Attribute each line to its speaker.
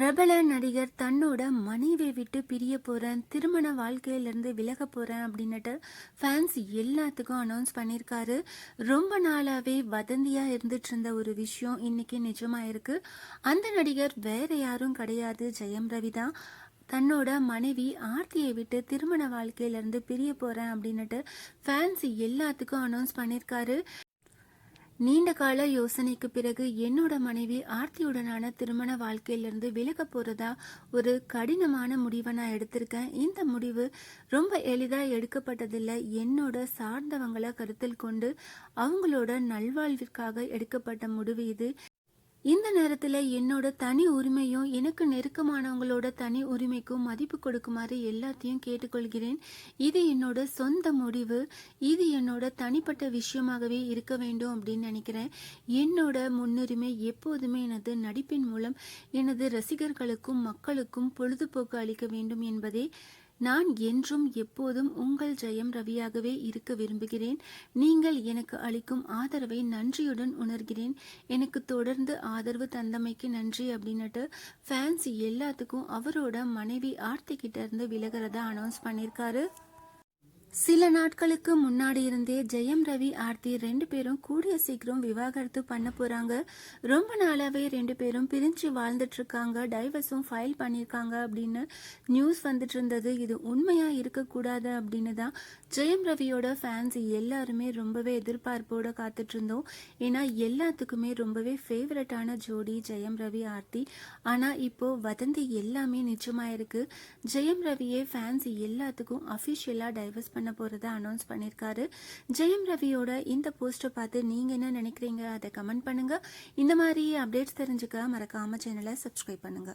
Speaker 1: பிரபல நடிகர் தன்னோட மனைவியை விட்டு பிரிய போகிறேன் திருமண வாழ்க்கையிலேருந்து விலக போகிறேன் அப்படின்னுட்டு ஃபேன்ஸ் எல்லாத்துக்கும் அனௌன்ஸ் பண்ணியிருக்காரு. ரொம்ப நாளாகவே வதந்தியாக இருந்துட்டு இருந்த ஒரு விஷயம் இன்னைக்கு நிஜமாயிருக்கு. அந்த நடிகர் வேற யாரும் கிடையாது ஜெயம் ரவி தான். தன்னோட மனைவி ஆர்த்தியை விட்டு திருமண வாழ்க்கையிலேருந்து பிரிய போகிறேன் அப்படின்னுட்டு ஃபேன்ஸ் எல்லாத்துக்கும் அனௌன்ஸ் பண்ணியிருக்காரு. நீண்ட கால யோசனைக்கு பிறகு என்னோட மனைவி ஆர்த்தியுடனான திருமண வாழ்க்கையிலிருந்து விலக போறதா ஒரு கடினமான முடிவை நான் எடுத்திருக்கேன். இந்த முடிவு ரொம்ப எளிதா எடுக்கப்பட்டதில்லை. என்னோட சார்ந்தவங்களை கருத்தில் கொண்டு அவங்களோட நல்வாழ்விற்காக எடுக்கப்பட்ட முடிவு இது. இந்த நேரத்தில் என்னோட தனி உரிமையும் எனக்கு நெருக்கமானவங்களோட தனி உரிமைக்கும் மதிப்பு கொடுக்குமாறு எல்லாத்தையும் கேட்டுக்கொள்கிறேன். இது என்னோட சொந்த முடிவு. இது என்னோட தனிப்பட்ட விஷயமாகவே இருக்க வேண்டும் அப்படின்னு நினைக்கிறேன். என்னோட முன்னுரிமை எப்போதுமே எனது நடிப்பின் மூலம் எனது ரசிகர்களுக்கும் மக்களுக்கும் பொழுதுபோக்கு அளிக்க வேண்டும் என்பதே நான் என்றும் எப்போதும் உங்கள் ஜெயம் ரவியாகவே இருக்க விரும்புகிறேன். நீங்கள் எனக்கு அளிக்கும் ஆதரவை நன்றியுடன் உணர்கிறேன். எனக்கு தொடர்ந்து ஆதரவு தந்தமைக்கு நன்றி அப்படின்னுட்டு ஃபேன்ஸ் எல்லாத்துக்கும் அவரோட மனைவி ஆர்த்தி கிட்ட இருந்து விலகிறதா அனௌன்ஸ் பண்ணியிருக்காரு சில நாட்களுக்கு முன்னாடி இருந்தே ஜெயம் ரவி ஆர்த்தி ரெண்டு பேரும் கூடிய சீக்கிரம் விவாகரத்து பண்ண போறாங்க. ரொம்ப நாளாவே ரெண்டு பேரும் பிரிஞ்சு வாழ்ந்துட்டு இருக்காங்க. டைவர்ஸும் ஃபைல் பண்ணியிருக்காங்க அப்படின்னு நியூஸ் வந்துட்டு இருந்தது. இது உண்மையா இருக்கக்கூடாது அப்படின்னு தான் ஜெயம் ரவியோட ஃபேன்ஸ் எல்லாருமே ரொம்பவே எதிர்பார்ப்போட காத்துட்டு இருந்தோம். ஏன்னா எல்லாத்துக்குமே ரொம்பவே ஃபேவரட்டான ஜோடி ஜெயம் ரவி ஆர்த்தி. ஆனா இப்போ வதந்தி எல்லாமே நிஜமாயிருக்கு ஜெயம் ரவியே ஃபேன்ஸ் எல்லாத்துக்கும் அஃபிஷியலா டைவர்ஸ் பண்ண போறதா அனௌன்ஸ் பண்ணியிருக்காரு ஜெயம் ரவியோட இந்த போஸ்ட்டை பார்த்து நீங்க என்ன நினைக்கிறீங்க? அதை கமெண்ட் பண்ணுங்க. இந்த மாதிரி அப்டேட்ஸ் தெரிஞ்சுக்க மறக்காம சேனலை சப்ஸ்கிரைப் பண்ணுங்க.